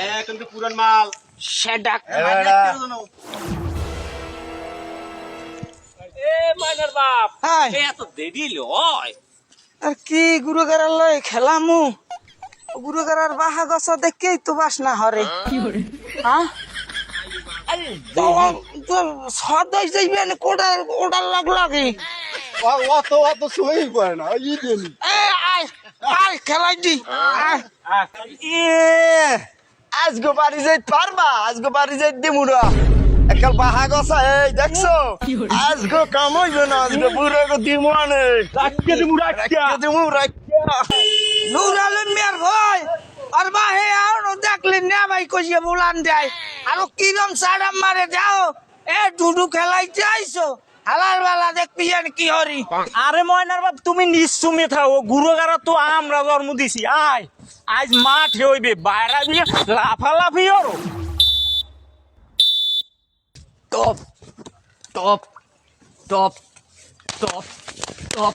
এখন তো পুরান মাল। সেটা এ মাইনার বাপ হাই। এ এত দেরি লয়। আর কি গুরু গারার লয় খেলামু? গুরু গারার বাহা গছ দেখেই তো বাসনা হরে। হ্যাঁ সদাই যাইবেন কোডার কোডার লাগ লাগে? অত অত সময় করে না ই দিন এ আয় আয় খেলাই দি। এ আজগো বাড়ি যাইতে পারবা? আজগো বাড়ি যাইতে দিমুরা একাল বাহা গছা এই দেখছ? আজগো কাম হইবে না আজগো বুড়ো গো দিমু আনে। রাখকে দিমু রাখকে দিমু রাখকে নূর আলম মিয়ার ভাই আর বাহে আর দেখলি না ভাই কইয়ে বুলান দেয়। আর কিরম সাড়াম মারে যাও এ ডুডু খেলাইতে আইছো হালার বেলা দেখবি জানি কি হরি আরে ময়নার বাপ তুমি নিশ্চুমে থাও গুরুগারা তো আমরা জন্ম দিছি আয় আজ মাঠে হইবে বাইরা দিয়ে লাফালাফি ওরো টপ টপ টপ টপ টপ টপ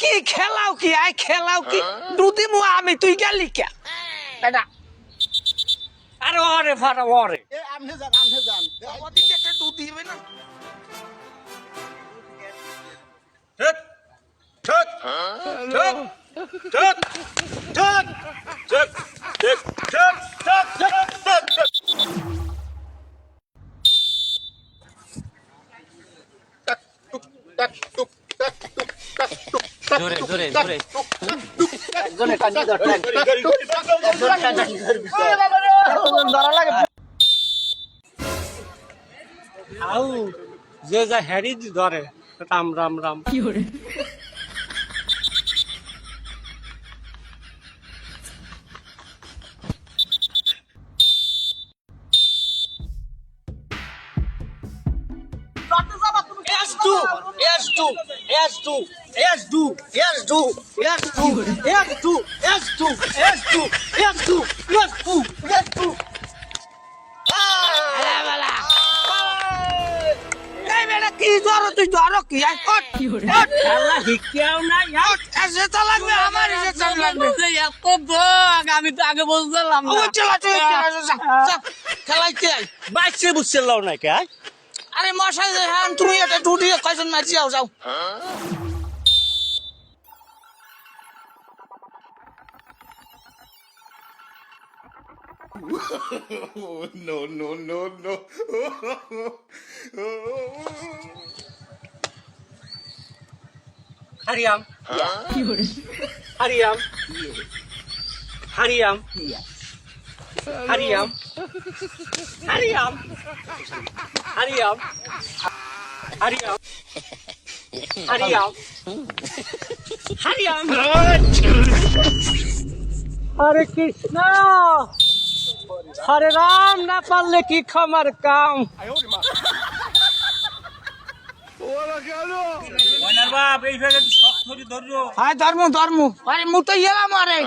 কি খেলাও কি? আই খেলাও কি? দুদি মু আমি তুই গেলি কে? এটা আরে ওরে ফাটা ওরে। এ আমনে যান আমনে যান। ওদিকে একটা দুধ দিবে না? ঠিক ঠিক ঠিক ঠিক ঠিক ঠিক ঠিক ঠিক ঠিক ঠিক জোরে জোরে জোরে আউ যে যা হ্যারি ধরে Ram Ram Ram. S2, S2, S2, S2, S2, S2, S2, S2, S2, S2, S2, S2. আলা বালা এই বেটা কি ধরো তুই ধরো কি আই কট কট আল্লাহ হিকিয়াও নাই কট এসে তো লাগবে আমার লাগবে এত দগ আমি তো আগে বুঝলাম তুই খেলাইতে বাইসে বুঝছে লাও না কে আরে মশাই হ্যাঁ তুমি এটা টুটি কয়জন মারছি যাও যাও no, no, no, no. হারিয়াম হারিয়াম হারিয়াম হারিয়াম হারিয়াম হারিয়াম হারিয়াম হারিয়াম হারিয়াম হরে কৃষ্ণ হরে রাম না পারলে কি খামার কাম? হ্যাঁ ধর্ম ধর্ম। আরে মু তো ইয়ে এলাম আরে।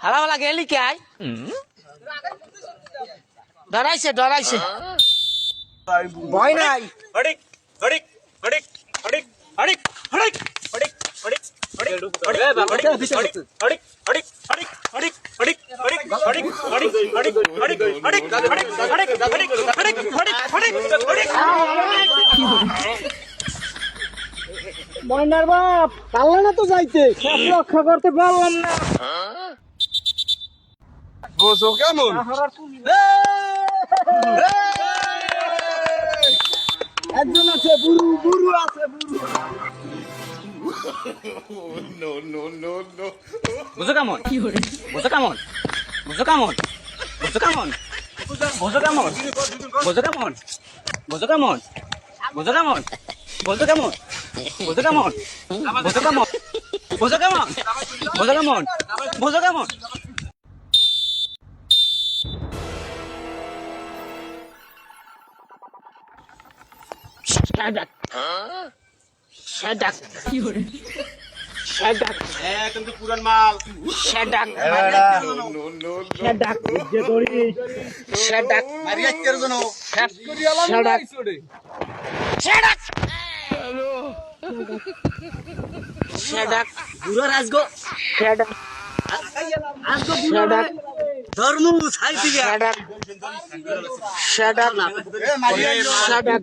হারাওয়ালা গেলি কে আয়? ডরাইছে ডরাইছে ভয় নাই হড়িক হড়িক হড়িক হড়িক হড়িক হড়িক হড়িক হড়িক ময়নার বাপ পারলে না তো যাইতে সব রক্ষা করতে পারলাম না বোঝো কেমন একজন আছে বুড়ু বুড়ু আছে বুড়ু নো নো নো নো বুঝো কেমন বুঝো কেমন বুঝো কেমন বুঝো কেমন বুঝো কেমন বুঝো কেমন বুঝো কেমন বুঝো কেমন বুঝো কেমন বুঝো কেমন বুঝো কেমন বুঝো কেমন বুঝো কেমন বুঝো কেমন Shut up. Shut up. Shut up. Eh, tentu kurang mal. Shut up. No, no, no. Shut up. Jadori. Shut up. Maria kerjono. Shut up. Shut up. Shut up. Hello. Shut up. Guru Rasgo. Shut up. Rasgo Guru. Shut up. ধর্ম ছাই দিবে shut up shut up shut up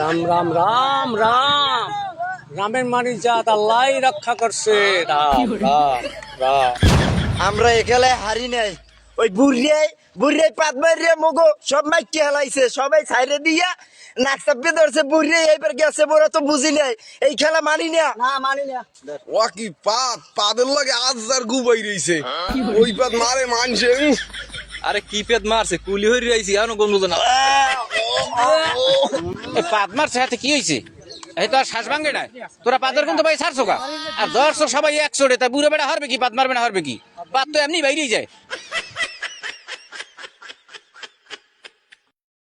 Ram Ram Ram Ram. রামের মানি জাত আল্লাহ রক্ষা করছে। রাম রাম রাম। আমরা এখানে হারি নাই। ওই বুড়িয়াই বুড়িয়াই পাত মারিয়ে মগো সব মাইকে হেলাইছে সবাই ছাইরে দিয়া নাক চাপিয়ে ধরছে বুড়িয়াই এইবার গেছে বড় তো বুঝি নাই। এই খেলা মানি না। না মানি না। ও কি পাত পাদের লাগে আজ আর গুবাই রইছে। ওই পাত মারে মানছে। আরে কি পেট মারছে? কুলি হয়ে রয়েছি এখনও গন্ধ না। মারছে হাতে কি হয়েছে এই তো আর শ্বাস ভাঙে নাই। তোরা পাতের কিন্তু ভাই ছাড়ছো কা আর দর্শক সবাই একশো রে তা বুড়ো বেড়া হারবে কি পাদমার বেড়া না হারবে কি? পাত তো এমনি বাইরেই যায়।